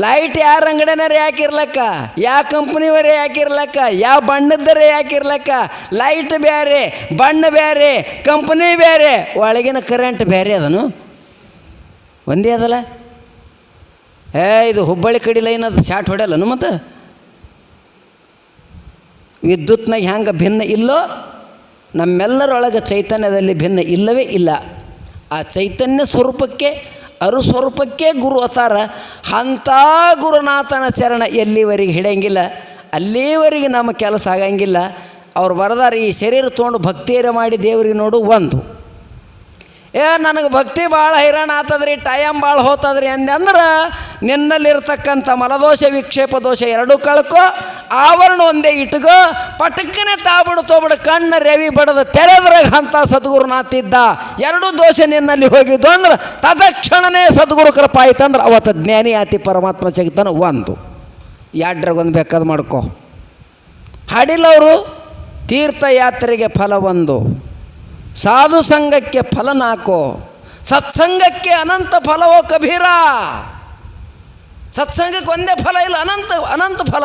Light ಯಾರ ಅಂಗಡಿನಾರ ಯಾಕಿರ್ಲಕ್ಕ? ಯಾವ ಕಂಪ್ನಿವರೇ ಯಾಕಿರ್ಲಕ್ಕ? ಯಾವ ಬಣ್ಣದ್ದರೇ ಯಾಕಿರ್ಲಕ್ಕ? ಲೈಟ್ ಬೇರೆ ಬಣ್ಣ ಬೇರೆ ಕಂಪ್ನಿ ಬೇರೆ ಒಳಗಿನ ಕರೆಂಟ್ ಬೇರೆ ಅದನು. ಒಂದೇ ಅದಲ್ಲ? ಏ, ಇದು ಹುಬ್ಬಳ್ಳಿ ಕಡಿ ಲೈನ್ ಅದು ಶಾಟ್ ಹೊಡೆಯಲ್ಲನು ಮತ್ತು? ವಿದ್ಯುತ್ನಾಗ ಹೆಂಗೆ ಭಿನ್ನ ಇಲ್ಲೋ, ನಮ್ಮೆಲ್ಲರೊಳಗೆ ಚೈತನ್ಯದಲ್ಲಿ ಭಿನ್ನ ಇಲ್ಲವೇ ಇಲ್ಲ. ಆ ಚೈತನ್ಯ ಸ್ವರೂಪಕ್ಕೆ ಅರು ಸ್ವರೂಪಕ್ಕೆ ಗುರು ಅತಾರ ಅಂಥ ಗುರುನಾಥನ ಚರಣ ಎಲ್ಲಿವರೆಗೆ ಹಿಡಿಯಂಗಿಲ್ಲ. ಅಲ್ಲಿವರೆಗೆ ನಮ್ಮ ಕೆಲಸ ಆಗಂಗಿಲ್ಲ. ಅವ್ರು ಬರದಾರ, ಈ ಶರೀರ ತೊಗೊಂಡು ಭಕ್ತಿಯರ ಮಾಡಿ ದೇವರಿಗೆ ನೋಡು ಒಂದು. ಏ, ನನಗೆ ಭಕ್ತಿ ಭಾಳ ಹೈರಾಣ ಆತದ್ರಿ, ಟೈಮ್ ಭಾಳ ಹೋತದ್ರಿ ಅಂದೆ ಅಂದ್ರೆ ನಿನ್ನಲ್ಲಿರ್ತಕ್ಕಂಥ ಮಲದೋಷ, ವಿಕ್ಷೇಪ ದೋಷ ಎರಡೂ ಕಳ್ಕೊ, ಆವರಣ ಒಂದೇ ಇಟ್ಕೋ ಪಟಕ್ಕನೆ ತಾಬಿಡು ತೋಬಿಡು, ಕಣ್ಣ ರವಿ ಬಡದ ತೆರೆದ್ರಾಗ ಅಂತ ಸದ್ಗುರುನಾಥಿದ್ದ ಎರಡೂ ದೋಷ ನಿನ್ನಲ್ಲಿ ಹೋಗಿದ್ದು ಅಂದ್ರೆ ತದಕ್ಷಣನೇ ಸದ್ಗುರು ಕೃಪ ಆಯ್ತಂದ್ರೆ ಅವತ್ತು ಜ್ಞಾನಿ ಆತಿ ಪರಮಾತ್ಮ ಸಿಗ್ತಾನೆ ಒಂದು. ಯಾಡ್ರಾಗೊಂದು ಬೇಕಾದ್ ಮಾಡ್ಕೊ. ಹಾಡಿಲ್ಲ ಅವರು, ತೀರ್ಥಯಾತ್ರೆಗೆ ಫಲ ಒಂದು. ಸಾಧು ಸಂಘಕ್ಕೆ ಫಲ ನಾಕೋ ಸತ್ಸಂಗಕ್ಕೆ ಅನಂತ ಫಲವೋ ಕಬೀರ. ಸತ್ಸಂಗಕ್ಕೆ ಒಂದೇ ಫಲ ಇಲ್ಲ, ಅನಂತ ಅನಂತ ಫಲ.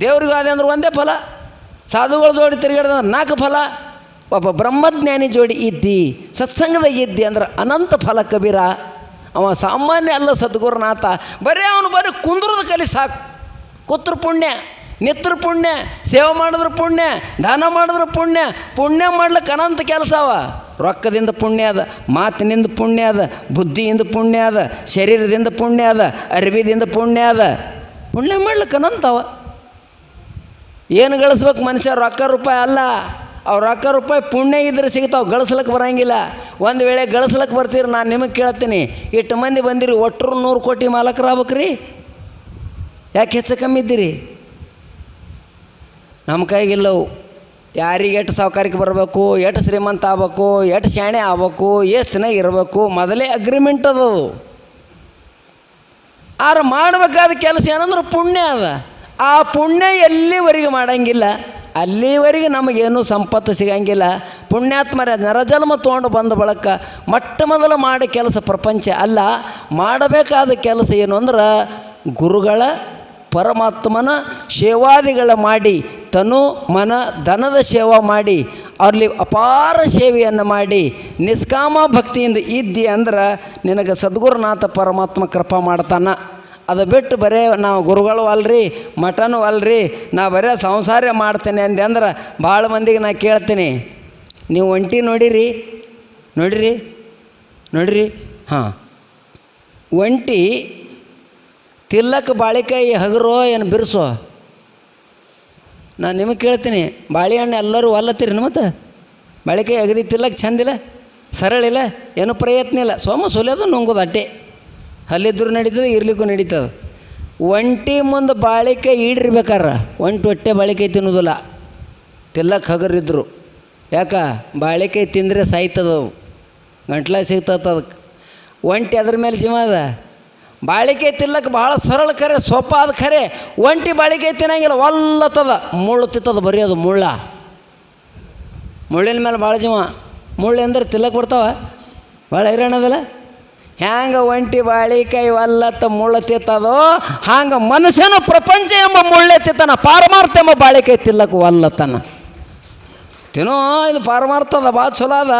ದೇವ್ರಿಗೂ ಅದೇ ಅಂದ್ರೆ ಒಂದೇ ಫಲ. ಸಾಧುಗಳ ಜೋಡಿ ತಿರುಗಾಡಿದ್ರೆ ನಾಲ್ಕು ಫಲ. ಒಬ್ಬ ಬ್ರಹ್ಮಜ್ಞಾನಿ ಜೋಡಿ ಇದ್ದಿ, ಸತ್ಸಂಗದಾಗ ಇದ್ದಿ ಅಂದ್ರೆ ಅನಂತ ಫಲ ಕಬೀರ. ಅವ ಸಾಮಾನ್ಯ ಅಲ್ಲ ಸದ್ಗುರುನಾಥ. ಬರೀ ಅವನು ಬರೀ ಕುಂದ್ರದ ಕಲಿ ಸಾಕು. ಕುತ್ರ ಪುಣ್ಯ. ನಿತ್ರ ಪುಣ್ಯ, ಸೇವೆ ಮಾಡಿದ್ರೆ ಪುಣ್ಯ, ದಾನ ಮಾಡಿದ್ರೆ ಪುಣ್ಯ ಪುಣ್ಯ ಮಾಡ್ಲಿಕ್ಕೆ ಅನಂತ ಕೆಲಸ ಅವ. ರೊಕ್ಕದಿಂದ ಪುಣ್ಯ ಅದ, ಮಾತಿನಿಂದ ಪುಣ್ಯ ಅದ, ಬುದ್ಧಿಯಿಂದ ಪುಣ್ಯ ಅದ, ಶರೀರದಿಂದ ಪುಣ್ಯ ಅದ, ಅರಿವಿದಿಂದ ಪುಣ್ಯ ಅದ. ಪುಣ್ಯ ಮಾಡ್ಲಿಕ್ಕೆ ಅನಂತ ಅವ. ಏನು ಗಳಿಸ್ಬೇಕು ಮನುಷ್ಯ ರೊಕ್ಕ ರೂಪಾಯಿ ಅಲ್ಲ. ಅವ್ರು ರೊಕ್ಕ ರೂಪಾಯಿ ಪುಣ್ಯ ಇದ್ರೆ ಸಿಗ್ತಾವೆ, ಗಳಿಸ್ಲಕ್ಕೆ ಬರಂಗಿಲ್ಲ. ಒಂದು ವೇಳೆ ಗಳಿಸ್ಲಕ್ಕೆ ಬರ್ತೀರಿ, ನಾನು ನಿಮಗೆ ಕೇಳ್ತೀನಿ. ಇಷ್ಟು ಮಂದಿ ಬಂದಿರಿ ಒಟ್ಟರು ನೂರು ಕೋಟಿ ಮಾಲಕರಾಗ್ಬೇಕ್ರಿ. ಯಾಕೆ ಹೆಚ್ಚು ಕಮ್ಮಿ ಇದ್ದೀರಿ? ನಮ್ಮ ಕೈಗಿಲ್ಲವು. ಯಾರಿಗೆ ಎಷ್ಟು ಸಾವುಕಾರಿಕೆ ಬರಬೇಕು, ಎಷ್ಟು ಶ್ರೀಮಂತ ಆಗ್ಬೇಕು, ಎಷ್ಟು ಶಾಣೆ ಆಗ್ಬೇಕು, ಎಷ್ಟು ದಿನ ಇರಬೇಕು, ಮೊದಲೇ ಅಗ್ರಿಮೆಂಟ್ ಅದು. ಆದ್ರೆ ಮಾಡಬೇಕಾದ ಕೆಲಸ ಏನಂದ್ರೆ ಪುಣ್ಯ ಅದ. ಆ ಪುಣ್ಯ ಎಲ್ಲಿವರೆಗೆ ಮಾಡಂಗಿಲ್ಲ. ಅಲ್ಲಿವರೆಗೆ ನಮಗೇನು ಸಂಪತ್ತು ಸಿಗಂಗಿಲ್ಲ. ಪುಣ್ಯಾತ್ಮರ ನರಜನ್ಮ ತೊಗೊಂಡು ಬಂದ ಬಳಕ ಮೊಟ್ಟ ಮೊದಲು ಮಾಡೋ ಕೆಲಸ ಪ್ರಪಂಚ ಅಲ್ಲ. ಮಾಡಬೇಕಾದ ಕೆಲಸ ಏನು ಅಂದ್ರೆ ಗುರುಗಳ ಪರಮಾತ್ಮನ ಸೇವಾದಿಗಳ ಮಾಡಿ, ತನು ಮನ ಧನದ ಸೇವಾ ಮಾಡಿ, ಅಲ್ಲಿ ಅಪಾರ ಸೇವೆಯನ್ನು ಮಾಡಿ, ನಿಷ್ಕಾಮ ಭಕ್ತಿಯಿಂದ ಇದ್ದಿ ಅಂದ್ರೆ ನಿನಗೆ ಸದ್ಗುರುನಾಥ ಪರಮಾತ್ಮ ಕೃಪಾ ಮಾಡ್ತಾನೆ. ಅದು ಬಿಟ್ಟು ಬರೇ ನಾವು ಗುರುಗಳು ಅಲ್ರಿ, ಮಠನೂ ಅಲ್ರಿ, ನಾ ಬರೇ ಸಂಸಾರ ಮಾಡ್ತೇನೆ ಅಂದೆ ಅಂದ್ರೆ ಭಾಳ ಮಂದಿಗೆ ನಾ ಕೇಳ್ತೀನಿ. ನೀವು ಒಂಟಿ ನೋಡಿರಿ ನೋಡಿರಿ ನೋಡಿರಿ, ಹಾಂ. ಒಂಟಿ ತಿಲ್ಲಕ್ಕೆ ಬಾಳೆಕಾಯಿ ಹಗರೋ ಏನು ಬಿರ್ಸೋ? ನಾನು ನಿಮಗೆ ಕೇಳ್ತೀನಿ ಬಾಳೆಹಣ್ಣು ಎಲ್ಲರೂ ಒಲ್ಲತ್ತೀರಿ ಮತ್ತು? ಬಾಳೆಕಾಯಿ ಅಗದಿ ತಿಲ್ಲಕ್ಕೆ ಚಂದಿಲ್ಲ ಸರಳಿಲ್ಲ ಏನು ಪ್ರಯತ್ನ ಇಲ್ಲ. ಸೋಮ ಸುಲಿಯೋದು ನುಂಗೋದು ಅಟ್ಟೆ. ಅಲ್ಲಿದ್ದರೂ ನಡೀತದೆ, ಇರ್ಲಿಕ್ಕೂ ನಡೀತದೆ. ಒಂಟಿ ಮುಂದೆ ಬಾಳಿಕಾಯಿ ಈಡಿರ್ಬೇಕಾರ? ಒಂಟಿ ಹೊಟ್ಟೆ ಬಾಳಿಕಾಯಿ ತಿನ್ನೋದಿಲ್ಲ. ತಿಲ್ಲಕ್ಕೆ ಹಗರಿದ್ರು. ಯಾಕ? ಬಾಳೆಕಾಯಿ ತಿಂದರೆ ಸಾಯ್ತದವು. ಗಂಟ್ಲ ಸಿಗ್ತದ ಅದಕ್ಕೆ ಒಂಟಿ ಅದ್ರ ಮೇಲೆ ಜೀವ ಬಾಳಿಕಾಯಿ ತಿಲ್ಲಕ್ಕೆ ಭಾಳ ಸರಳ ಖರೆ ಸೊಪ್ಪ ಅದು ಖರೆ ಒಂಟಿ ಬಾಳಿಕೆ ತಿನ್ನಂಗಿಲ್ಲ, ಒಲ್ಲತ್ತದ. ಮುಳ್ಳು ತಿತ್ತದ ಬರೀ ಅದು ಮುಳ್ಳ. ಮುಳ್ಳಿನ ಮೇಲೆ ಭಾಳ ಜೀವ. ಮುಳ್ಳು ಅಂದ್ರೆ ತಿಲ್ಲಕ್ಕೆ ಬರ್ತಾವ? ಭಾಳ ಹೈರಾಣದಲ್ಲ ಹ್ಯಾಂಗ ಒಂಟಿ ಬಾಳಿಕಾಯಿ ಒಲ್ಲತ್ತ ಮುಳ್ಳು ತಿತ್ತದೋ, ಹಂಗೆ ಮನುಷ್ಯನ ಪ್ರಪಂಚ ಎಂಬ ಮುಳ್ಳೆ ತಿತ್ತಾನ, ಪಾರಮಾರ್ಥ ಎಂಬ ಬಾಳಿಕಾಯಿ ತಿಲ್ಲಕ್ಕೆ ಒಲ್ಲತ್ತನ. ತಿನ್ನೋ, ಇದು ಪಾರಮಾರ್ಥ ಅದ ಭಾಳ ಚಲೋ ಅದ.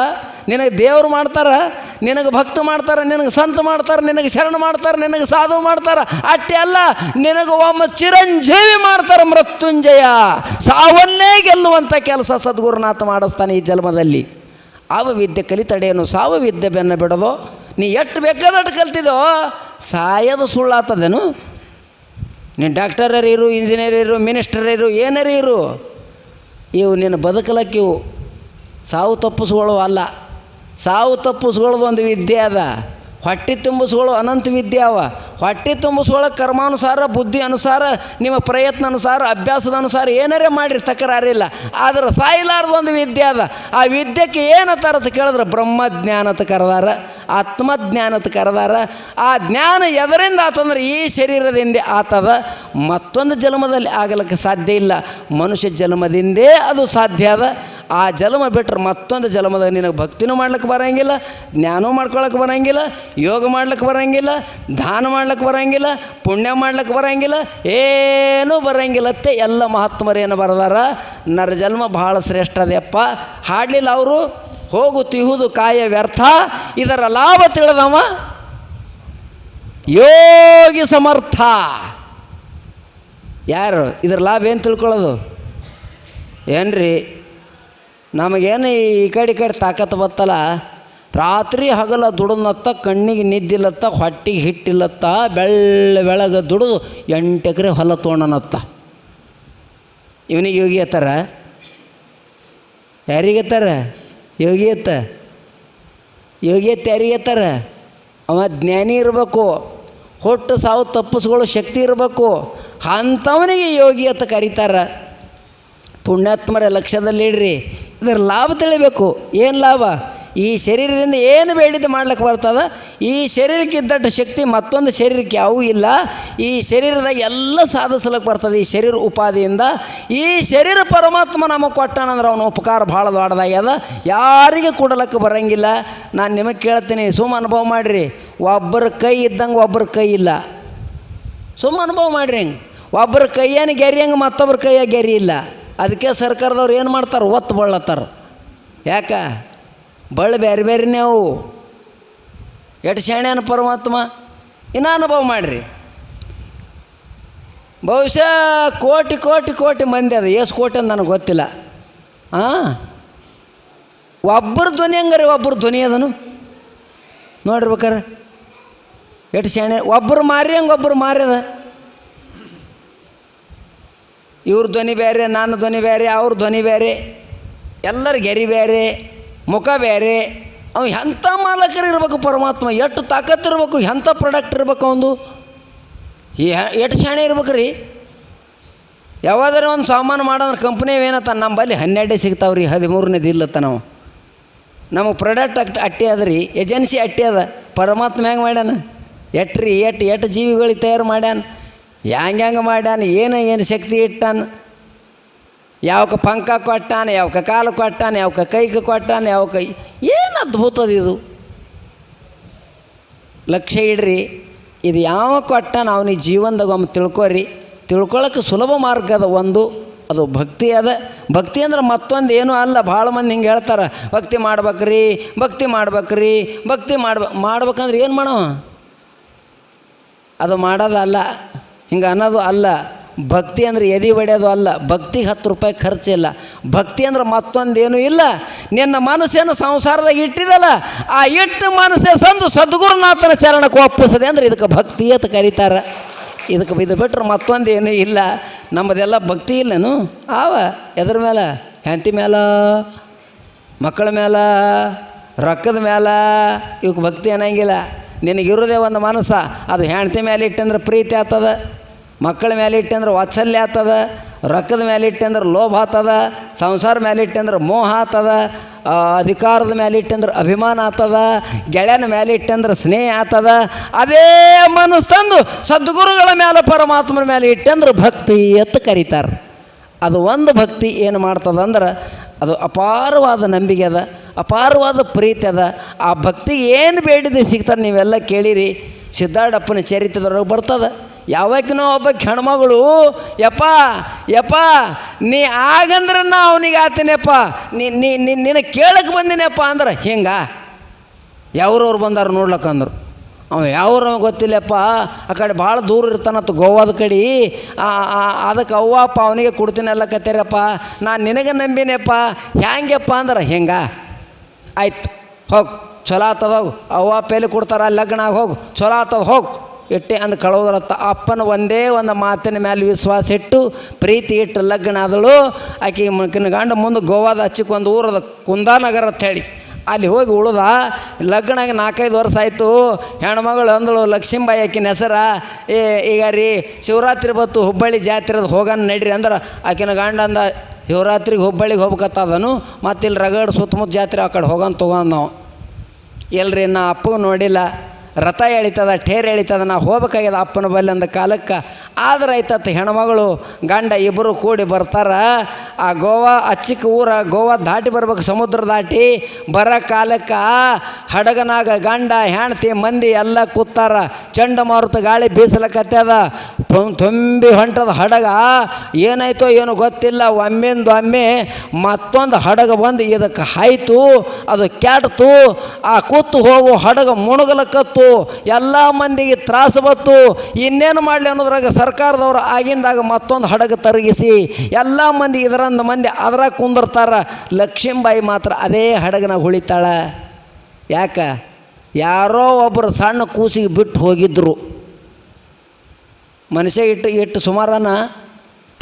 ನಿನಗೆ ದೇವ್ರು ಮಾಡ್ತಾರೆ, ನಿನಗೆ ಭಕ್ತ ಮಾಡ್ತಾರೆ, ನಿನಗೆ ಸಂತ ಮಾಡ್ತಾರೆ, ನಿನಗೆ ಶರಣ ಮಾಡ್ತಾರೆ, ನಿನಗೆ ಸಾಧು ಮಾಡ್ತಾರೆ. ಅಟ್ಟೆ ಅಲ್ಲ, ನಿನಗೆ ಒಮ್ಮ ಚಿರಂಜೀವಿ ಮಾಡ್ತಾರೆ ಮೃತ್ಯುಂಜಯ. ಸಾವನ್ನೇ ಗೆಲ್ಲುವಂಥ ಕೆಲಸ ಸದ್ಗುರುನಾಥ ಮಾಡಿಸ್ತಾನೆ ಈ ಜನ್ಮದಲ್ಲಿ. ಆವ ವಿದ್ಯೆ ಕಲಿತಡೇನು ಸಾವು ವಿದ್ಯೆ ಬೆನ್ನ ಬಿಡೋದು. ನೀ ಎಷ್ಟು ಬೇಕಾದಟ್ಟು ಕಲ್ತಿದೋ ಸಾಯದ ಸುಳ್ಳಾತದೇನು? ನೀನು ಡಾಕ್ಟರ್ ಇರು ಇಂಜಿನಿಯರ್ ಇರು ಮಿನಿಸ್ಟರ್ ಇರು ಏನಾರ ಇರು ಇವು ನಿನ್ನ ಬದುಕಲಕ್ಕೆ ಇವು. ಸಾವು ತಪ್ಪಿಸ್ಕೊಳ್ಳೋ ಅಲ್ಲ. ಸಾವು ತಪ್ಪಿಸ್ಕೊಳ್ಳೋದು ಒಂದು ವಿದ್ಯೆ ಅದ. ಹೊಟ್ಟೆ ತುಂಬಿಸ್ಕೊಳ್ಳೋ ಅನಂತ ವಿದ್ಯೆ ಅವ. ಹೊಟ್ಟೆ ತುಂಬಿಸ್ಕೊಳ್ಳೋ ಕರ್ಮಾನುಸಾರ, ಬುದ್ಧಿ ಅನುಸಾರ, ನಿಮ್ಮ ಪ್ರಯತ್ನ ಅನುಸಾರ, ಅಭ್ಯಾಸದ ಅನುಸಾರ ಏನಾರೇ ಮಾಡಿರಿ ತಕರಾರಿಲ್ಲ ಆದ್ರೆ ಸಾಯಿಲಾರ್ದು ಒಂದು ವಿದ್ಯೆ ಅದ. ಆ ವಿದ್ಯೆಗೆ ಏನು ಅಂತ ಕೇಳಿದ್ರೆ ಅಂತ ಕರೆದಾರ. ಆತ್ಮಜ್ಞಾನತ ಕರೆದಾರ. ಆ ಜ್ಞಾನ ಎದರಿಂದ ಆತಂದ್ರೆ ಈ ಶರೀರದಿಂದ ಆತದ ಮತ್ತೊಂದು ಜನ್ಮದಲ್ಲಿ ಆಗಲಿಕ್ಕೆ ಸಾಧ್ಯ ಇಲ್ಲ. ಮನುಷ್ಯ ಜನ್ಮದಿಂದೇ ಅದು ಸಾಧ್ಯ ಅದ. ಆ ಜನ್ಮ ಬಿಟ್ಟರೆ ಮತ್ತೊಂದು ಜನ್ಮದ ನಿನಗೆ ಭಕ್ತಿನೂ ಮಾಡ್ಲಿಕ್ಕೆ ಬರಂಗಿಲ್ಲ, ಜ್ಞಾನವೂ ಮಾಡ್ಕೊಳಕ್ಕೆ ಬರಂಗಿಲ್ಲ, ಯೋಗ ಮಾಡ್ಲಿಕ್ಕೆ ಬರಂಗಿಲ್ಲ, ದಾನ ಮಾಡ್ಲಿಕ್ಕೆ ಬರಂಗಿಲ್ಲ, ಪುಣ್ಯ ಮಾಡ್ಲಿಕ್ಕೆ ಬರಂಗಿಲ್ಲ, ಏನೂ ಬರೋಂಗಿಲ್ಲತ್ತೆ ಎಲ್ಲ ಮಹಾತ್ಮರೇನು ಬರದಾರ, ನರ ಜನ್ಮ ಭಾಳ ಶ್ರೇಷ್ಠ ಅದೆಯಪ್ಪ ಹಾಡಲಿಲ್ಲ ಅವರು? ಹೋಗು ತಿಹುದು ಕಾಯ ವ್ಯರ್ಥ, ಇದರ ಲಾಭ ತಿಳಿದವ ಯೋಗಿ ಸಮರ್ಥ. ಯಾರು? ಇದರ ಲಾಭ ಏನು ತಿಳ್ಕೊಳ್ಳೋದು? ಏನ್ರಿ? ನಮಗೇನು ಈ ಕಡೆ ಈ ಕಡೆ ತಾಕತ್ತು ಬತ್ತಲ್ಲ? ರಾತ್ರಿ ಹಗಲ ದುಡನತ್ತ, ಕಣ್ಣಿಗೆ ನಿದ್ದಿಲ್ಲತ್ತ, ಹೊಟ್ಟಿಗೆ ಹಿಟ್ಟಿಲ್ಲತ್ತ, ಬೆಳ್ಳ ಬೆಳಗ್ಗೆ ದುಡಿದು ಎಂಟು ಎಕರೆ ಹೊಲ ತೊಗೊಂಡನತ್ತ ಇವನಿಗೆ ಯೋಗಿ ಅತ್ತಾರ ಯಾರಿಗತ್ತಾರ ಯೋಗಿ ಅತ್ತ ಯೋಗಿ ಅತ್ತ ಯಾರಿಗತ್ತಾರ ಅವ ಜ್ಞಾನಿ ಇರಬೇಕು. ಹೊಟ್ಟು ಸಾವು ತಪ್ಪಿಸ್ಕೊಳ್ಳೋ ಶಕ್ತಿ ಇರಬೇಕು. ಅಂಥವನಿಗೆ ಯೋಗಿ ಅಂತ ಕರೀತಾರೆ. ಪುಣ್ಯಾತ್ಮರ ಲಕ್ಷ್ಯದಲ್ಲಿಡ್ರಿ ಇದರ ಲಾಭ ತಿಳಿಬೇಕು. ಏನು ಲಾಭ? ಈ ಶರೀರದಿಂದ ಏನು ಬೇಡಿದ್ದು ಮಾಡ್ಲಿಕ್ಕೆ ಬರ್ತದ? ಈ ಶರೀರಕ್ಕೆ ಇದ್ದಟ್ಟು ಶಕ್ತಿ ಮತ್ತೊಂದು ಶರೀರಕ್ಕೆ ಯಾವೂ ಇಲ್ಲ. ಈ ಶರೀರದಾಗ ಎಲ್ಲ ಸಾಧಿಸ್ಲಿಕ್ಕೆ ಬರ್ತದೆ ಈ ಶರೀರ ಉಪಾಧಿಯಿಂದ ಈ ಶರೀರ ಪರಮಾತ್ಮ ನಮಗೆ ಕೊಟ್ಟಾನಂದ್ರೆ ಅವನ ಉಪಕಾರ ಭಾಳ ದೊಡ್ಡದಾಗ್ಯದ. ಯಾರಿಗೆ ಕೊಡಲಕ್ಕೆ ಬರಂಗಿಲ್ಲ. ನಾನು ನಿಮಗೆ ಕೇಳ್ತೀನಿ, ಸುಮ್ಮ ಅನುಭವ ಮಾಡಿರಿ. ಒಬ್ಬರ ಕೈ ಇದ್ದಂಗೆ ಒಬ್ಬರ ಕೈ ಇಲ್ಲ. ಸುಮ್ಮ ಅನುಭವ ಮಾಡಿರಿ ಹೆಂಗೆ? ಒಬ್ಬರ ಕೈಯೇನು ಗೆರಿ ಹಂಗೆ ಮತ್ತೊಬ್ಬರ ಕೈಯಾಗ ಗೆರಿ ಇಲ್ಲ. ಅದಕ್ಕೆ ಸರ್ಕಾರದವ್ರು ಏನು ಮಾಡ್ತಾರೆ? ಒತ್ತು ಬಳ್ಳತ್ತಾರ ಯಾಕ? ಬಳ್ಳ ಬೇರೆ ಬೇರೆನೇ ಅವು ಎಟ್ ಶಾಣ್ಯನ ಪರಮಾತ್ಮ? ಇನ್ನೂ ಅನುಭವ ಮಾಡಿರಿ. ಬಹುಶಃ ಕೋಟಿ ಕೋಟಿ ಕೋಟಿ ಮಂದಿ ಅದ. ಎಷ್ಟು ಕೋಟಿ ಅಂತ ನನಗೆ ಗೊತ್ತಿಲ್ಲ. ಹಾಂ ಒಬ್ಬರು ಧ್ವನಿ ಹಂಗಾರೆ? ಒಬ್ಬರು ಧ್ವನಿ ಅದನು? ನೋಡಿರ್ಬೇಕಾರೆ? ಎಟ್ ಶಾಣೆ ಒಬ್ಬರು ಮಾರಿ ಹಂಗೆ ಒಬ್ಬರು ಮಾರ್ಯದ ಇವ್ರ ಧ್ವನಿ ಬೇರೆ ನನ್ನ ಧ್ವನಿ ಬೇರೆ ಅವ್ರ ಧ್ವನಿ ಬೇರೆ ಎಲ್ಲರ ಗೆರಿ ಬೇರೆ ಮುಖ ಬೇರೆ, ಅವ ಎಂಥ ಮಾಲಕರು ಇರ್ಬೇಕು ಪರಮಾತ್ಮ? ಎಷ್ಟು ಇರಬೇಕು ಎಂಥ ಪ್ರಾಡಕ್ಟ್ ಇರ್ಬೇಕು ಅವನು ಎಷ್ಟು ಶಾಣೆ ಇರ್ಬೇಕು ರೀ ಯಾವಾದರೂ ಒಂದು ಸಾಮಾನು ಮಾಡೋದ್ರೆ ಕಂಪ್ನಿ ಏನತ್ತ ನಮ್ಮ ಹನ್ನೆರಡೇ ಹನ್ನೆರಡೇ ಸಿಗ್ತಾವ್ರಿ, ಹದಿಮೂರನೇದು ಇಲ್ಲತ್ತ ನಾವು. ನಮಗೆ ಪ್ರಾಡಕ್ಟ್ ಅಟ್, ಅಟ್ಟಿ ಅದ ರೀ ಏಜೆನ್ಸಿ ಅಟ್ಟಿ ಅದ. ಪರಮಾತ್ಮ ಹೆಂಗೆ ಮಾಡ್ಯಾನ? ಎಟ್ರಿ ರೀ, ಎಟ್ ಎಟ್ಟು ಜೀವಿಗಳಿಗೆ ತಯಾರು ಮಾಡ್ಯಾನ? ಹ್ಯಾಂಗೆ ಹೆಂಗೆ ಮಾಡ್ಯಾನ? ಏನು ಏನು ಶಕ್ತಿ ಇಟ್ಟಾನ? ಯಾವಕ್ಕೆ ಪಂಕ ಕೊಟ್ಟಾನೆ, ಯಾವಕ ಕಾಲು ಕೊಟ್ಟಾನೆ, ಯಾವಕ ಕೈಗೆ ಕೊಟ್ಟಾನೆ ಯಾವ ಕೈ ಏನು ಅದ್ಭುತದ ಇದು? ಲಕ್ಷ್ಯ ಇಡ್ರಿ, ಇದು ಯಾವ ಕೊಟ್ಟಾನ ಅವನಿಗೆ ಜೀವನದಾಗ ಒಮ್ಮೆ ತಿಳ್ಕೊರಿ. ತಿಳ್ಕೊಳಕ್ಕೆ ಸುಲಭ ಮಾರ್ಗ ಅದ ಒಂದು, ಅದು ಭಕ್ತಿ ಅದ. ಭಕ್ತಿ ಅಂದ್ರೆ ಮತ್ತೊಂದು ಏನೂ ಅಲ್ಲ, ಭಾಳ ಮಂದಿ ಹಿಂಗೆ ಹೇಳ್ತಾರೆ, ಭಕ್ತಿ ಮಾಡ್ಬೇಕ್ರಿ ಭಕ್ತಿ ಮಾಡ್ಬೇಕ್ರಿ, ಭಕ್ತಿ ಮಾಡ್ಬ, ಮಾಡ್ಬೇಕಂದ್ರೆ ಏನು ಮಾಡೋ ಅದು ಮಾಡೋದಲ್ಲ ಹಿಂಗೆ ಅನ್ನೋದು ಅಲ್ಲ. ಭಕ್ತಿ ಅಂದ್ರೆ ಎದೆ ಒಡೆಯೋದು ಅಲ್ಲ, ಭಕ್ತಿಗೆ ಹತ್ತು ರೂಪಾಯಿ ಖರ್ಚಿಲ್ಲ. ಭಕ್ತಿ ಅಂದ್ರೆ ಮತ್ತೊಂದೇನೂ ಇಲ್ಲ. ನಿನ್ನ ಮನಸ್ಸೇನು ಸಂಸಾರದಾಗ ಇಟ್ಟಿದಲ್ಲ, ಆ ಇಟ್ಟು ಮನಸ್ಸೇ ಸಂದು ಸದ್ಗುರುನಾಥನ ಚರಣಕ್ಕೆ ಒಪ್ಪಿಸದೆ ಅಂದ್ರೆ ಇದಕ್ಕೆ ಭಕ್ತಿ ಅಂತ ಕರೀತಾರೆ. ಇದಕ್ಕೆ ಇದು ಬಿಟ್ಟರೆ ಮತ್ತೊಂದೇನೂ ಇಲ್ಲ. ನಮ್ಮದೆಲ್ಲ ಭಕ್ತಿ ಇಲ್ಲನು? ಆವ, ಎದ್ರ ಮೇಲೆ ಹೆಂಡತಿ ಮೇಲೆ ಮಕ್ಕಳ ಮೇಲೆ ರೊಕ್ಕದ ಮೇಲೆ ಇವಕ್ಕೆ ಭಕ್ತಿ ಅನ್ನಂಗಿಲ್ಲ. ನಿನಗಿರೋದೇ ಒಂದು ಮನಸ್ಸ. ಅದು ಹೆಂಡತಿ ಮೇಲೆ ಇಟ್ಟಂದ್ರೆ ಪ್ರೀತಿ ಆಗ್ತದ. ಮಕ್ಕಳ ಮೇಲೆ ಇಟ್ಟಂದ್ರೆ ವಾತ್ಸಲ್ಯ ಆಗ್ತದ, ರೊಕ್ಕದ ಮೇಲೆ ಇಟ್ಟಂದ್ರೆ ಲೋಭ ಆತದ ಸಂಸಾರ ಮೇಲೆ ಇಟ್ಟಂದ್ರೆ ಮೋಹ ಆತದ ಅಧಿಕಾರದ ಮೇಲೆ ಇಟ್ಟಂದ್ರೆ ಅಭಿಮಾನ ಆತದ ಗೆಳೆಯನ ಮೇಲೆ ಇಟ್ಟಂದ್ರೆ ಸ್ನೇಹ ಆತದ ಅದೇ ಮನಸ್ಸು ತಂದು ಸದ್ಗುರುಗಳ ಮೇಲೆ ಪರಮಾತ್ಮನ ಮೇಲೆ ಇಟ್ಟಂದ್ರೆ ಭಕ್ತಿ ಅಂತ ಕರೀತಾರೆ. ಅದು ಒಂದು ಭಕ್ತಿ ಏನು ಮಾಡ್ತದಂದ್ರೆ ಅದು ಅಪಾರವಾದ ನಂಬಿಕೆ ಅದ, ಅಪಾರವಾದ ಪ್ರೀತಿ ಅದ. ಆ ಭಕ್ತಿಗೆ ಏನು ಬೇಡಿದೆ ಸಿಗ್ತದೆ ನೀವೆಲ್ಲ ಕೇಳಿರಿ ಸಿದ್ಧಾರ್ಥಪ್ಪನ ಚರಿತ್ರದೊಳಗೆ ಬರ್ತದೆ. ಯಾವಕ್ಕಿನೋ ಒಬ್ಬ ಹೆಣ್ಮಗಳು. ಯಪ್ಪ ಯಪ್ಪ, ನೀ ಆಗಂದ್ರೆ ನಾ ಅವನಿಗೆ ಆತೇನಪ್ಪ. ನಿನ್ನ ಕೇಳಕ್ಕೆ ಬಂದಿನಪ್ಪ ಅಂದ್ರೆ ಹಿಂಗ. ಯಾವ್ರವ್ರು ಬಂದಾರ ನೋಡ್ಲಕ್ಕಂದ್ರು ಅವ ಯಾವ್ರ ಗೊತ್ತಿಲ್ಲಪ್ಪ. ಆ ಕಡೆ ಭಾಳ ದೂರ ಇರ್ತಾನತ್ತು ಗೋವಾದ ಕಡೆ. ಅದಕ್ಕೆ ಅವ್ವಪ್ಪ ಅವನಿಗೆ ಕೊಡ್ತೀನಲ್ಲ ಕತ್ತೀರಪ್ಪ ನಾನು ನಿನಗೆ ನಂಬಿನಪ್ಪ. ಹ್ಯಾಂಗ್ಯಪ್ಪ ಅಂದ್ರೆ ಹಿಂಗ. ಆಯ್ತು, ಹೋಗು. ಚಲೋ ಆತದ ಹೋಗು. ಅವ್ವ ಪೇಲಿ ಕೊಡ್ತಾರ, ಲಗ್ನ ಹೋಗು. ಚಲೋ ಆತದ ಹೋಗು. ಇಟ್ಟೆ ಅಂದು ಕಳೋದ್ರತ್ತ. ಅಪ್ಪನ ಒಂದೇ ಒಂದು ಮಾತಿನ ಮೇಲೆ ವಿಶ್ವಾಸ ಇಟ್ಟು, ಪ್ರೀತಿ ಇಟ್ಟು ಲಗ್ನ ಆದಳು ಆಕೆ ಮಕಿನ ಗಂಡ ಮುಂದೆ ಗೋವಾದ ಹಚ್ಚಿಕ್ ಒಂದು ಊರದ ಕುಂದಾನಗರ ಅಂತ ಹೇಳಿ. ಅಲ್ಲಿ ಹೋಗಿ ಉಳ್ದ. ಲಗ್ನಾಗ ನಾಲ್ಕೈದು ವರ್ಷ ಆಯಿತು. ಹೆಣ್ಮಗಳು ಅಂದಳು, ಲಕ್ಷ್ಮೀಬಾಯಿ ಆಕಿನ ಹೆಸರ, ಏ, ಈಗ ರೀ ಶಿವರಾತ್ರಿ ಬತ್ತು ಹುಬ್ಬಳ್ಳಿ ಜಾತ್ರೆದು ಹೋಗೋಣ ನಡ್ರಿ ಅಂದ್ರೆ, ಆಕಿನ ಗಂಡ ಅಂದ, ಶಿವರಾತ್ರಿಗೆ ಹುಬ್ಬಳ್ಳಿಗೆ ಹೋಗ್ಬೇಕತ್ತದನು ಮತ್ತು ಇಲ್ಲಿ ರಗಡ್ ಸುತ್ತಮುತ್ತ ಜಾತ್ರೆ ಆ ಕಡೆ ಹೋಗನ್ ತೊಗೊಂಡು ನಾವು ಎಲ್ರಿ ನಾ ಅಪ್ಪಗೆ ನೋಡಿಲ್ಲ. ರಥ ಎಳಿತದ, ಠೇರ್ ಎಳಿತದ, ನಾ ಹೋಗ್ಬೇಕಾಗ್ಯದ ಅಪ್ಪನ ಬಲ್ಲಿ ಅಂದ ಕಾಲಕ್ಕೆ. ಆದ್ರೆ ಆಯ್ತತ್ ಹೆಣ್ಮಗಳು, ಗಂಡ ಇಬ್ಬರು ಕೂಡಿ ಬರ್ತಾರ. ಆ ಗೋವಾ, ಅಚ್ಚಿಕ ಊರ ಗೋವಾ ದಾಟಿ ಬರ್ಬೇಕು ಸಮುದ್ರ ದಾಟಿ. ಬರೋ ಕಾಲಕ್ಕೆ, ಹಡಗನಾಗ ಗಂಡ ಹೆಣ್ತಿ ಮಂದಿ ಎಲ್ಲ ಕೂತಾರ. ಚಂಡಮಾರುತ ಗಾಳಿ ಬೀಸಲಕತ್ತದ. ತುಂಬಿ ಹೊಂಟದ ಹಡಗ. ಏನಾಯ್ತೋ ಏನು ಗೊತ್ತಿಲ್ಲ. ಒಮ್ಮೆಂದು ಒಮ್ಮೆ ಮತ್ತೊಂದು ಹಡಗ ಬಂದು ಇದಕ್ಕೆ ಹಾಯ್ತು, ಅದು ಕ್ಯಾಟ್ತು. ಆ ಕೂತು ಹೋಗು ಹಡಗ ಮುಣಗಲಕತ್ತು. ಎಲ್ಲ ಮಂದಿಗೆ ತ್ರಾಸು ಬತ್ತು, ಇನ್ನೇನು ಮಾಡಲಿ ಅನ್ನೋದ್ರಾಗ ಸರ್ಕಾರದವರು ಆಗಿಂದಾಗ ಮತ್ತೊಂದು ಹಡಗು ತರಗಿಸಿ, ಎಲ್ಲ ಮಂದಿ ಇದರಂದು ಮಂದಿ ಅದ್ರಾಗ ಕುಂದಿರ್ತಾರ. ಲಕ್ಷ್ಮೀಬಾಯಿ ಮಾತ್ರ ಅದೇ ಹಡಗನಾಗ ಉಳಿತಾಳ ಯಾಕ? ಯಾರೋ ಒಬ್ಬರು ಸಣ್ಣ ಕೂಸಿಗೆ ಬಿಟ್ಟು ಹೋಗಿದ್ದರು ಮನುಷ್ಯ ಇಟ್ಟು ಇಟ್ಟು ಸುಮಾರನ,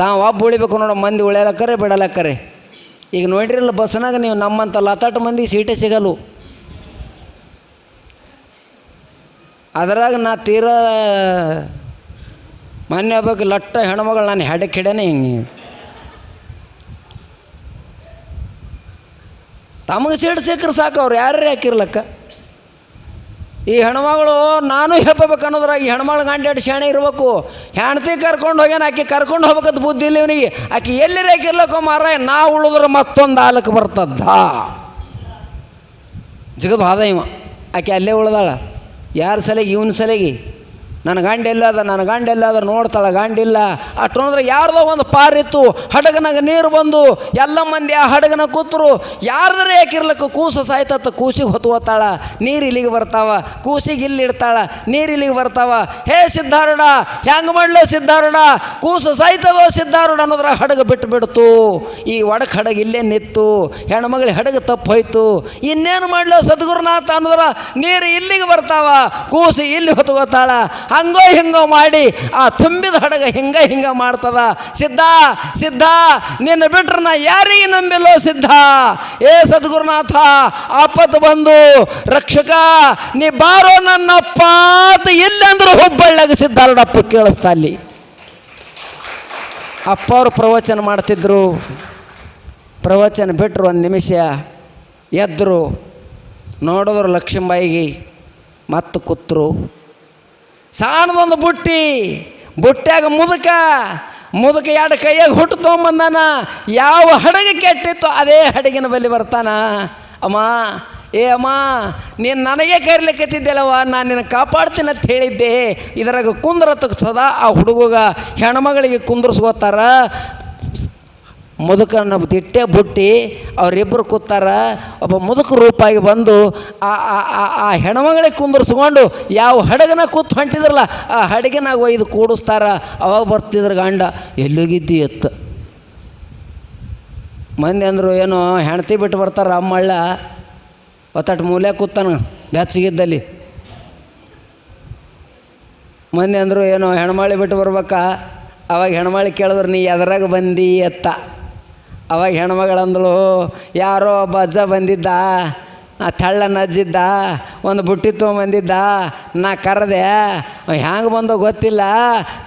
ತಾವು ಒಬ್ಬ ಉಳಿಬೇಕು ನೋಡೋ, ಮಂದಿ ಉಳಿಯಲಕ್ಕರೆ, ಬಿಡಲಕ್ಕರೆ. ಈಗ ನೋಡ್ರಿಲ್ಲ ಬಸ್ನಾಗ ನೀವು ನಮ್ಮಂಥ ಲತಾಟ ಮಂದಿ ಸೀಟೇ ಸಿಗಲ್ವು. ಅದ್ರಾಗ ನಾ ತೀರಾ ಮೊನ್ನೆ ಹಬ್ಬಕ್ಕೆ ಲಟ್ಟ ಹೆಣ್ಮಗಳು ನಾನು ಹೆಡಕ್ಕೆ ಕಿಡೇನೆ ಹಿಂಗೆ. ತಮಗೆ ಸೀಟ್ ಸಿಕ್ಕರೆ ಸಾಕು, ಅವ್ರು ಯಾರೇ ಹಾಕಿರ್ಲಕ್ಕ? ಈ ಹೆಣ್ಮಗಳು, ನಾನು ಹೆಪ್ಪಬೇಕು ಅನ್ನೋದ್ರಾಗ ಈ ಹೆಣ್ಮಗಳು ಗಂಡಾಡಿ ಶಾಣೆ ಇರಬೇಕು. ಹೆಣ್ತಿ ಕರ್ಕೊಂಡು ಹೋಗ್ಯಾನ, ಆಕೆ ಕರ್ಕೊಂಡು ಹೋಗ್ಬೇಕಂತ ಬುದ್ಧಿ ಇಲ್ಲ ಇವನಿಗೆ. ಆಕೆ ಎಲ್ಲಿ ಹಾಕಿರ್ಲಕ್ಕೋ ಮಾರ ನಾ ಉಳಿದ್ರೆ ಮತ್ತೊಂದು ಆಲಕ್ಕೆ ಬರ್ತದ್ದ ಜಗದ್ ಹಾದ ಇವ. ಆಕೆ ಅಲ್ಲೇ ಉಳ್ದಾಳ. ಯಾರ ಸಲಿಗೆ ಇವನ ಸಲಿಗೆ ನನ್ನ ಗಂಡ ಎಲ್ಲದ ನನ್ನ ಗಂಡ ಎಲ್ಲಾದ ನೋಡ್ತಾಳೆ ಗಂಡಿಲ್ಲ ಅಷ್ಟೊಂದ್ರೆ ಯಾರ್ದೋ ಒಂದು ಪಾರಿತ್ತು, ಹಡಗನಾಗ ನೀರು ಬಂದು, ಎಲ್ಲ ಮಂದಿ ಆ ಹಡಗನ ಕೂತರು. ಯಾರ್ದರೆ ಯಾಕಿರ್ಲಕ್ಕ ಕೂಸು ಸಾಯ್ತತ್ತ, ಕೂಸಿಗೆ ಹೊತ್ತು ಹೋತಾಳ ನೀರು ಇಲ್ಲಿಗೆ ಬರ್ತಾವ, ಕೂಸಿಗೆ ಇಲ್ಲಿ ಇಡ್ತಾಳ, ನೀರು ಇಲ್ಲಿಗೆ ಬರ್ತಾವ. ಹೇ ಸಿದ್ಧಾರೂಢ ಹೆಂಗೆ ಮಾಡ್ಲೋ ಸಿದ್ಧಾರೂಢ? ಕೂಸು ಸಾಯ್ತದೋ ಸಿದ್ಧಾರೂಢ ಅನ್ನೋದ್ರ ಹಡಗ ಬಿಟ್ಟು ಬಿಡ್ತು. ಈ ಒಡಕ್ ಹಡಗ ಇಲ್ಲೇ ನಿತ್ತು ಹೆಣ್ಮಗಳು ಹಡಗ ತಪ್ಪು ಹೋಯ್ತು. ಇನ್ನೇನು ಮಾಡ್ಲೋ ಸದ್ಗುರುನಾಥ ಅನ್ನೋದ್ರ, ನೀರು ಇಲ್ಲಿಗೆ ಬರ್ತಾವ, ಕೂಸು ಇಲ್ಲಿ ಹೊತ್ಕೋತಾಳ ಹಂಗೋ ಹಿಂಗೋ ಮಾಡಿ ಆ ತುಂಬಿದ ಹಡಗ ಹಿಂಗ ಹಿಂಗ ಮಾಡ್ತದ. ಸಿದ್ಧ ಸಿದ್ಧ, ನಿನ್ನ ಬಿಟ್ರೆ ನಾ ಯಾರಿಗೆ ನಂಬಿಲ್ಲೋ ಸಿದ್ಧ? ಏ ಸದ್ಗುರುನಾಥ, ಆಪತ್ತು ಬಂದು ರಕ್ಷಕ, ನೀ ಬಾರೋ ನನ್ನಪ್ಪ ಅಂತ ಎಲ್ಲಂದ್ರೆ ಹುಬ್ಬಳ್ಳಿಯಾಗ ಸಿದ್ಧಾರಡಪ್ಪ ಕೇಳಿಸ್ತಾ ಅಲ್ಲಿ. ಅಪ್ಪ ಅವರು ಪ್ರವಚನ ಮಾಡ್ತಿದ್ರು. ಪ್ರವಚನ ಬಿಟ್ಟರು ಒಂದು ನಿಮಿಷ. ಎದ್ದರು ನೋಡಿದ್ರು ಲಕ್ಷ್ಮೀಬಾಯಿಗೆ ಮತ್ತು ಕೂತ್ರು. ಸಣ್ಣದೊಂದು ಬುಟ್ಟಿ, ಬುಟ್ಟ್ಯಾಗ ಮುದುಕ ಮುದುಕ ಎರಡು ಕೈಯಾಗ ಹುಟ್ಟು ತೊಗೊಂಬಂದಾನ. ಯಾವ ಹಡಗ ಕೆಟ್ಟಿತ್ತು ಅದೇ ಹಡಗಿನ ಬಳಿ ಬರ್ತಾನ. ಅಮ್ಮ, ಏ ಅಮ್ಮ, ನೀನು ನನಗೆ ಕರಿಲಿಕ್ಕತ್ತಿದ್ದೆಲ್ಲವ, ನಾನು ನಿನ್ನ ಕಾಪಾಡ್ತೀನಿ ಅಂತ ಹೇಳಿದ್ದೆ. ಇದರಾಗ ಕುಂದ್ರತಕ್ಕ ಸದಾ ಆ ಹುಡುಗಗ ಹೆಣ್ಮಗಳಿಗೆ ಕುಂದ್ರಸ್ಕೋತಾರ. ಮುದುಕನ ದಿಟ್ಟೆ ಬುಟ್ಟಿ ಅವರಿಬ್ಬರು ಕೂತಾರ. ಒಬ್ಬ ಮುದುಕ ರೂಪಾಗಿ ಬಂದು ಆ ಆ, ಆ- ಆ ಹೆಣ್ಮಗಳಿಗೆ ಕುಂದರ್ಸ್ಕೊಂಡು ಯಾವ ಹಡಗನ ಕೂತ್ ಹೊಂಟಿದ್ರಲ್ಲ, ಆ ಹಡಗಿನಾಗ ಒಯ್ದು ಕೂಡಿಸ್ತಾರ. ಅವಾಗ ಬರ್ತಿದ್ರ ಗಂಡ, ಎಲ್ಲಿಗಿದ್ದಿ ಎತ್ತ? ಮಂದಿ ಅಂದರು, ಏನೋ ಹೆಣ್ತಿ ಬಿಟ್ಟು ಬರ್ತಾರ ಅಮ್ಮಳ್ಳ ಒತ್ತಟ್ಟು ಮೂಲೆ ಕೂತಾನ ಬೆಚ್ಚಗಿದ್ದಲ್ಲಿ. ಮಂದಿ ಅಂದರು, ಏನೋ ಹೆಣ್ಮಾಳಿ ಬಿಟ್ಟು ಬರ್ಬೇಕಾ? ಅವಾಗ ಹೆಣಮಾಳಿ ಕೇಳಿದ್ರು, ನೀ ಎದ್ರಾಗ ಬಂದಿ ಎತ್ತ? ಅವಾಗ ಹೆಣ್ಮಗಳಂದಳು, ಯಾರೋ ಒಬ್ಬ ಅಜ್ಜ ಬಂದಿದ್ದ, ಆ ತಳ್ಳ ಅಜ್ಜಿದ್ದ, ಒಂದು ಬುಟ್ಟಿ ತೊಗೊಂಬಂದಿದ್ದ, ನಾ ಕರೆದೆ. ಹ್ಯಾಂಗೆ ಬಂದೋ ಗೊತ್ತಿಲ್ಲ.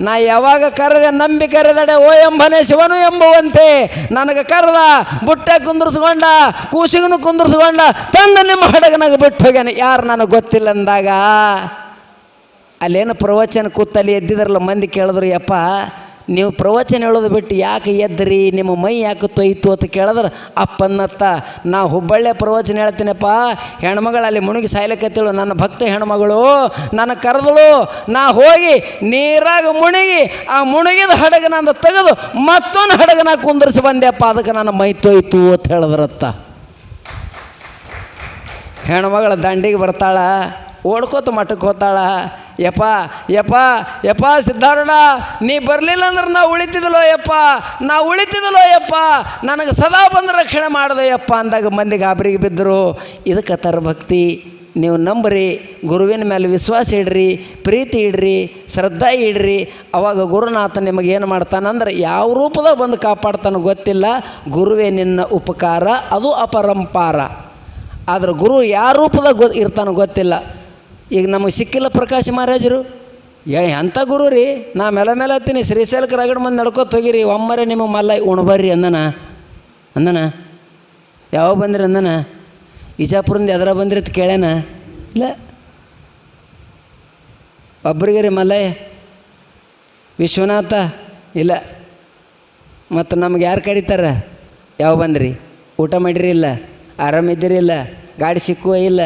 ನಾ ಯಾವಾಗ ಕರೆದೆ, ನಂಬಿ ಕರೆದಡೆ, ಓ ಎಂಬನೇ ಶಿವನು ಎಂಬುವಂತೆ, ನನಗೆ ಕರೆದ, ಬುಟ್ಟೆ ಕುಂದ್ರಿಸ್ಕೊಂಡ ಕೂಸಿಗೂ ಕುಂದ್ರಿಸ್ಕೊಂಡ, ತಂದು ನಿಮ್ಮ ಹಡಗನಾಗ ಬಿಟ್ಟು ಹೋಗ್ಯಾನೆ. ಯಾರು ನನಗೆ ಗೊತ್ತಿಲ್ಲ ಅಂದಾಗ, ಅಲ್ಲೇನು ಪ್ರವಚನ ಕೂತಲ್ಲಿ ಎದ್ದಿದ್ರಲ್ಲ ಮಂದಿ ಕೇಳಿದ್ರು, ಯಪ್ಪ ನೀವು ಪ್ರವಚನ ಹೇಳೋದು ಬಿಟ್ಟು ಯಾಕೆ ಎದ್ರಿ? ನಿಮ್ಮ ಮೈ ಯಾಕೆ ತೊಯ್ತು ಅಂತ ಕೇಳಿದ್ರೆ ಅಪ್ಪನ್ನತ್ತ ನಾ ಹುಬ್ಬಳ್ಳಿ ಪ್ರವಚನ ಹೇಳ್ತೀನಪ್ಪ. ಹೆಣ್ಮಗಳಲ್ಲಿ ಅಲ್ಲಿ ಮುಳುಗಿ ಸಾಯ್ಲಿಕ್ಕತ್ತೇಳು ನನ್ನ ಭಕ್ತ ಹೆಣ್ಮಗಳು, ನನ್ನ ಕರೆದಳು, ನಾ ಹೋಗಿ ನೀರಾಗ ಮುಣುಗಿ, ಆ ಮುಣುಗಿದ ಹಡಗ ನಂದು ತೆಗೆದು ಮತ್ತೊಂದು ಹಡಗನ ಕುಂದರ್ಸಿ ಬಂದೆಪ್ಪ, ಅದಕ್ಕೆ ನನ್ನ ಮೈ ತೊಯ್ತು ಅಂತ ಹೇಳಿದ್ರತ್ತ. ಹೆಣ್ಮಗಳ ದಂಡಿಗೆ ಬರ್ತಾಳ, ಓಡ್ಕೋತ ಮಠಕ್ಕೆ ಹೋತಾಳ ಯಪ್ಪ ಯಪ್ಪ ಯಪ್ಪ ಸಿದ್ಧಾರಣ ನೀ ಬರಲಿಲ್ಲ ಅಂದ್ರೆ ನಾವು ಉಳಿತಿದ್ಲೋ ಯಪ್ಪ, ನಾ ಉಳಿತಿದ್ಲೋ ಯಪ್ಪ, ನನಗೆ ಸದಾ ಬಂದು ರಕ್ಷಣೆ ಮಾಡಿದೆ ಯಪ್ಪ ಅಂದಾಗ ಮಂದಿ ಗಾಬರಿಗೆ ಬಿದ್ದರು. ಇದಕ್ಕೆ ತರ ಭಕ್ತಿ ನೀವು ನಂಬ್ರಿ, ಗುರುವಿನ ಮೇಲೆ ವಿಶ್ವಾಸ ಇಡ್ರಿ, ಪ್ರೀತಿ ಇಡ್ರಿ, ಶ್ರದ್ಧಾ ಇಡ್ರಿ. ಅವಾಗ ಗುರುನಾಥ ನಿಮಗೆ ಏನು ಮಾಡ್ತಾನಂದ್ರೆ ಯಾವ ರೂಪದಾಗ ಬಂದು ಕಾಪಾಡ್ತಾನೋ ಗೊತ್ತಿಲ್ಲ, ಗುರುವೇ ನಿನ್ನ ಉಪಕಾರ, ಅದು ಅಪರಂಪಾರ. ಆದ್ರೆ ಗುರು ಯಾವ ರೂಪದಾಗ ಗೊ ಇರ್ತಾನೋ ಗೊತ್ತಿಲ್ಲ. ಈಗ ನಮಗೆ ಸಿಕ್ಕಿಲ್ಲ ಪ್ರಕಾಶ್ ಮಹಾರಾಜರು. ಏ, ಎಂಥ ಗುರು ರೀ? ನಾ ಮೇಲೆ ಮೇಲೆ ಹತ್ತೀನಿ. ಶ್ರೀಶೈಲಕ್ಕೆ ರಗಡ್ ಮಂದಿ ನಡ್ಕೋತ ಹೋಗಿರಿ. ಒಮ್ಮರೆ ನಿಮಗೆ ಮಲ್ಲ ಉಣಬರ್ರಿ ಅಂದನ. ಅಂದನ? ಯಾವಾಗ ಬಂದ್ರಿ ಅಂದನ? ಇಜಾಪುರಿಂದ ಎದ್ರ ಬಂದ್ರಿ ಅಂತ ಕೇಳ್ಯಾನ? ಇಲ್ಲ. ಒಬ್ರಿಗೆ ರೀ ಮಲ್ಲಯ್ಯ. ವಿಶ್ವನಾಥ? ಇಲ್ಲ. ಮತ್ತು ನಮ್ಗೆ ಯಾರು ಕರೀತಾರ? ಯಾವ ಬಂದ್ರಿ? ಊಟ ಮಾಡಿರಿ ಇಲ್ಲ? ಆರಾಮಿದ್ದೀರಿ ಇಲ್ಲ? ಗಾಡಿ ಸಿಕ್ಕುವ ಇಲ್ಲ?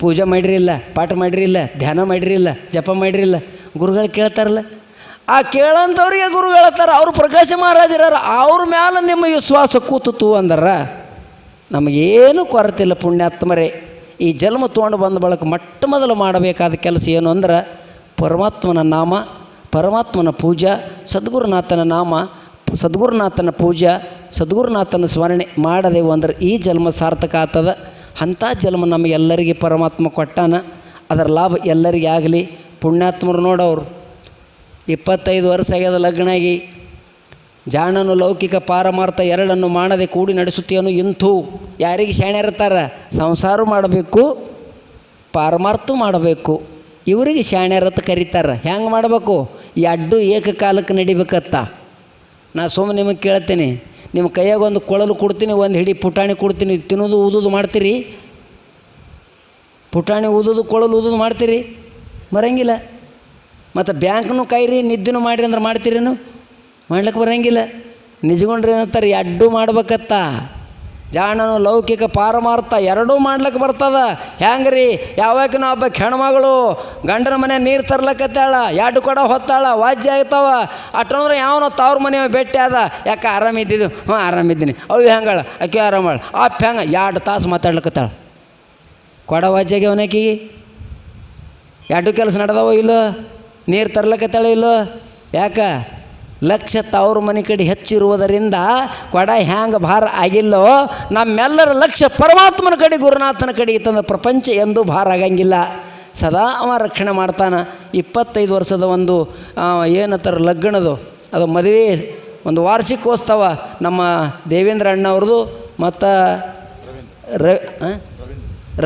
ಪೂಜೆ ಮಾಡಿರಿಲ್ಲ ಪಾಠ ಮಾಡಿರಿಲ್ಲ ಧ್ಯಾನ ಮಾಡಿರಿಲ್ಲ ಜಪ ಮಾಡಿರಿಲ್ಲ ಗುರುಗಳು ಕೇಳ್ತಾರಲ್ಲ? ಆ ಕೇಳಂಥವ್ರಿಗೆ ಗುರುಗಳು ಹೇಳ್ತಾರೆ, ಅವರು ಪ್ರಕಾಶ ಮಹಾರಾಜರ ಅವ್ರ ಮ್ಯಾಲೆ ನಿಮ್ಮ ವಿಶ್ವಾಸ ಕೂತುತ್ತು ಅಂದರ ನಮಗೇನು ಕೊರತಿಲ್ಲ ಪುಣ್ಯಾತ್ಮರೇ. ಈ ಜನ್ಮ ತೊಗೊಂಡು ಬಂದ ಬಳಕ ಮೊಟ್ಟ ಮೊದಲು ಮಾಡಬೇಕಾದ ಕೆಲಸ ಏನು ಅಂದ್ರೆ ಪರಮಾತ್ಮನ ನಾಮ, ಪರಮಾತ್ಮನ ಪೂಜಾ, ಸದ್ಗುರುನಾಥನ ನಾಮ, ಸದ್ಗುರುನಾಥನ ಪೂಜಾ, ಸದ್ಗುರುನಾಥನ ಸ್ಮರಣೆ ಮಾಡದೆವು ಅಂದ್ರೆ ಈ ಜನ್ಮ ಸಾರ್ಥಕ ಆಗ್ತದ. ಅಂಥ ಜನ್ಮ ನಮಗೆಲ್ಲರಿಗೆ ಪರಮಾತ್ಮ ಕೊಟ್ಟಾನ. ಅದರ ಲಾಭ ಎಲ್ಲರಿಗೆ ಆಗಲಿ. ಪುಣ್ಯಾತ್ಮರು ನೋಡೋರು. ಇಪ್ಪತ್ತೈದು ವರ್ಷ ಆಗ್ಯದ ಲಗ್ನ ಆಗಿ ಜಾಣನು ಲೌಕಿಕ ಪಾರಮಾರ್ಥ ಎರಡನ್ನು ಮಾಡದೆ ಕೂಡಿ ನಡೆಸುತ್ತೇನು ಇಂಥು. ಯಾರಿಗೆ ಶಾಣೆ ಇರ್ತಾರ? ಸಂಸಾರ ಮಾಡಬೇಕು ಪಾರಮಾರ್ಥ ಮಾಡಬೇಕು. ಇವರಿಗೆ ಶಾಣ್ಯರತ್ತ ಕರೀತಾರೆ. ಹೆಂಗೆ ಮಾಡಬೇಕು? ಈ ಅಡ್ಡು ಏಕಕಾಲಕ್ಕೆ ನಡಿಬೇಕತ್ತ. ನಾ ಸುಮ್ಮನೆ ನಿಮಗೆ ಕೇಳ್ತೀನಿ. ನಿಮ್ಮ ಕೈಯಾಗ ಒಂದು ಕೊಳಲು ಕೊಡ್ತೀನಿ, ಒಂದು ಹಿಡಿ ಪುಟಾಣಿ ಕೊಡ್ತೀನಿ, ತಿನ್ನೋದು ಊದೋದು ಮಾಡ್ತೀರಿ? ಪುಟಾಣಿ ಊದೋದು, ಕೊಳಲು ಊದೋದು ಮಾಡ್ತೀರಿ? ಬರಂಗಿಲ್ಲ. ಮತ್ತು ಬ್ಯಾಂಕ್ನು ಕೈರಿ, ನಿದ್ದೆನೂ ಮಾಡಿರಿ ಅಂದ್ರೆ ಮಾಡ್ತೀರೇನು? ಮಾಡ್ಲಿಕ್ಕೆ ಬರಂಗಿಲ್ಲ. ನಿಜಗೊಂಡ್ರೆ ಏನಂತಾರೆ ಅಡ್ಡು ಮಾಡ್ಬೇಕತ್ತ? ಜಾಣನು ಲೌಕಿಕ ಪಾರಮಾರ್ಥ ಎರಡೂ ಮಾಡ್ಲಿಕ್ಕೆ ಬರ್ತದ. ಹೆಂಗ್ರಿ? ಯಾವಾಗಿನ ಒಬ್ಬ ಹೆಣ್ಮಗಳು, ಗಂಡನ ಮನೆ ನೀರು ತರ್ಲಕತ್ತಾಳ, ಎರಡು ಕೊಡ ಹೊತ್ತಾಳ, ವಾಜ್ಯ ಆಗ್ತಾವ ಅಟ್ಟಂದ್ರೆ ಯಾವನೋ ತವ್ರ ಮನೆ ಭೇಟಿ ಅದ ಯಾಕೆ ಆರಾಮಿದ್ದಿದ್ದು ಹ್ಞೂ ಆರಾಮಿದ್ದೀನಿ ಅವು ಹೆಂಗಳ? ಅಕ್ಕಿ ಆರಾಮಳ? ಅಪ್ಪ ಹೆಂಗೆ? ಎರಡು ತಾಸು ಮಾತಾಡ್ಲಿಕ್ಕತ್ತಾಳ ಕೊಡ ವಾಜ್ಯಾಗೆ ಅವನಕಿ ಎರಡು ಕೆಲಸ ನಡೆದವೋ ಇಲ್ಲೋ? ನೀರು ತರ್ಲಕ್ಕತ್ತಾಳ ಇಲ್ಲೋ? ಯಾಕ? ಲಕ್ಷ ತವ್ರ ಮನೆ ಕಡೆ ಹೆಚ್ಚಿರುವುದರಿಂದ ಕೊಡ ಹ್ಯಾಂಗೆ ಭಾರ ಆಗಿಲ್ಲೋ, ನಮ್ಮೆಲ್ಲರ ಲಕ್ಷ್ಯ ಪರಮಾತ್ಮನ ಕಡೆ, ಗುರುನಾಥನ ಕಡೆ ಇತ್ತಂದ್ರೆ ಪ್ರಪಂಚ ಎಂದೂ ಭಾರ ಆಗಂಗಿಲ್ಲ. ಸದಾ ಅವ ರಕ್ಷಣೆ ಮಾಡ್ತಾನೆ. ಇಪ್ಪತ್ತೈದು ವರ್ಷದ ಒಂದು ಏನತ್ತರ ಲಗ್ನದು, ಅದು ಮದುವೆ, ಒಂದು ವಾರ್ಷಿಕೋತ್ಸವ ನಮ್ಮ ದೇವೇಂದ್ರ ಅಣ್ಣವ್ರದ್ದು ಮತ್ತು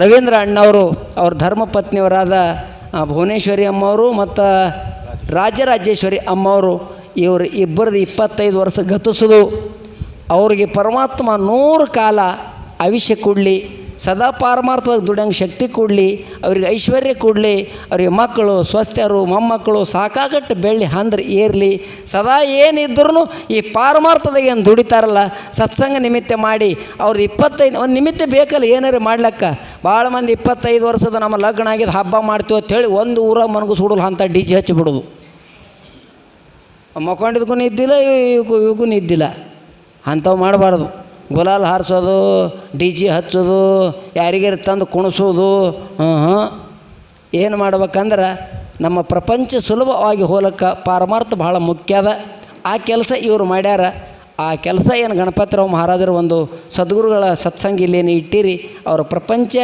ರವೀಂದ್ರ ಅಣ್ಣವರು, ಅವ್ರ ಧರ್ಮಪತ್ನಿಯವರಾದ ಭುವನೇಶ್ವರಿ ಅಮ್ಮವರು ಮತ್ತು ರಾಜರಾಜೇಶ್ವರಿ ಅಮ್ಮವರು. ಇವರು ಇಬ್ಬರದು ಇಪ್ಪತ್ತೈದು ವರ್ಷ ಗತಿಸೋದು, ಅವ್ರಿಗೆ ಪರಮಾತ್ಮ ನೂರು ಕಾಲ ಅವಿಷ್ಯ ಕೊಡಲಿ, ಸದಾ ಪಾರಮಾರ್ಥದಾಗ ದುಡಿಯಂಗೆ ಶಕ್ತಿ ಕೊಡಲಿ, ಅವ್ರಿಗೆ ಐಶ್ವರ್ಯ ಕೊಡಲಿ, ಅವ್ರಿಗೆ ಮಕ್ಕಳು, ಸ್ವಸ್ಥರು, ಮೊಮ್ಮಕ್ಕಳು ಸಾಕಾಗಟ್ಟು ಬೆಳ್ಳಿ ಅಂದ್ರೆ ಏರಲಿ. ಸದಾ ಏನಿದ್ರೂ ಈ ಪಾರಮಾರ್ಥದಾಗ ಏನು ದುಡಿತಾರಲ್ಲ, ಸತ್ಸಂಗ ನಿಮಿತ್ತ ಮಾಡಿ ಅವ್ರದ್ದು ಇಪ್ಪತ್ತೈದು, ಒಂದು ನಿಮಿತ್ತ ಬೇಕಲ್ಲ ಏನಾರು ಮಾಡ್ಲಕ್ಕ? ಭಾಳ ಮಂದಿ ಇಪ್ಪತ್ತೈದು ವರ್ಷದ ನಮ್ಮ ಲಗ್ನ ಆಗಿದ್ದು ಹಬ್ಬ ಮಾಡ್ತೀವಿ ಅಂತೇಳಿ ಒಂದು ಊರಾಗ ಮನಗು ಸುಡಲ್ಲ ಅಂತ ಡಿ ಜಿ ಹಚ್ಚಿಬಿಡೋದು ಮಕ್ಕೊಂಡಿದ್ಗೂ ನಿದ್ದಿಲ್ಲ ಇವಕ್ಕೂ ಇವಕ್ಕೂ ನಿದ್ದಿಲ್ಲ. ಅಂಥವು ಮಾಡಬಾರ್ದು. ಗುಲಾಲ್ ಹಾರಿಸೋದು, ಡಿ ಜಿ ಹಚ್ಚೋದು, ಯಾರಿಗಾರು ತಂದು ಕುಣಿಸೋದು ಹ್ಞೂ ಹ್ಞೂ ಏನು ಮಾಡ್ಬೇಕಂದ್ರೆ ನಮ್ಮ ಪ್ರಪಂಚ ಸುಲಭವಾಗಿ ಹೋಲಕ್ಕೆ ಪಾರಮಾರ್ಥ ಭಾಳ ಮುಖ್ಯ ಅದ. ಆ ಕೆಲಸ ಇವರು ಮಾಡ್ಯಾರ. ಆ ಕೆಲಸ ಏನು ಗಣಪತಿರಾವ್ ಮಹಾರಾಜರ ಒಂದು ಸದ್ಗುರುಗಳ ಸತ್ಸಂಗ ಇಲ್ಲೇನು ಇಟ್ಟಿರಿ, ಅವರ ಪ್ರಪಂಚ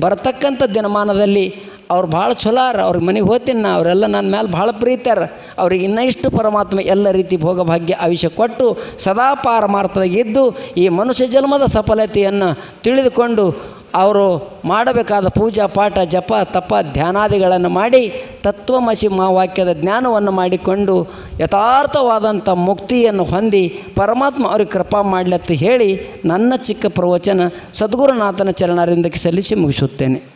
ಬರತಕ್ಕಂಥ ದಿನಮಾನದಲ್ಲಿ ಅವ್ರು ಭಾಳ ಚಲೋ ಅರ ಅವ್ರಿಗೆ ಮನೆಗೆ ಹೋಗ್ತೀನಿ ನಾ, ಅವರೆಲ್ಲ ನನ್ನ ಮೇಲೆ ಭಾಳ ಪ್ರೀತಾರ ಅವ್ರಿಗೆ ಇನ್ನಷ್ಟು ಪರಮಾತ್ಮ ಎಲ್ಲ ರೀತಿ ಭೋಗಭಾಗ್ಯ ಆಯುಷ್ಯ ಕೊಟ್ಟು ಸದಾ ಪಾರಮಾರ್ಥದಾಗಿದ್ದು ಈ ಮನುಷ್ಯ ಜನ್ಮದ ಸಫಲತೆಯನ್ನು ತಿಳಿದುಕೊಂಡು ಅವರು ಮಾಡಬೇಕಾದ ಪೂಜಾ ಪಾಠ, ಜಪ, ತಪ, ಧ್ಯಾನಾದಿಗಳನ್ನು ಮಾಡಿ ತತ್ವಮಸಿ ಮಹಾವಾಕ್ಯದ ಜ್ಞಾನವನ್ನು ಮಾಡಿಕೊಂಡು ಯಥಾರ್ಥವಾದಂಥ ಮುಕ್ತಿಯನ್ನು ಹೊಂದಿ ಪರಮಾತ್ಮ ಅವ್ರಿಗೆ ಕೃಪಾ ಮಾಡಲತ್ತು ಹೇಳಿ ನನ್ನ ಚಿಕ್ಕ ಪ್ರವಚನ ಸದ್ಗುರುನಾಥನ ಚರಣರಿಂದಕ್ಕೆ ಸಲ್ಲಿಸಿ ಮುಗಿಸುತ್ತೇನೆ.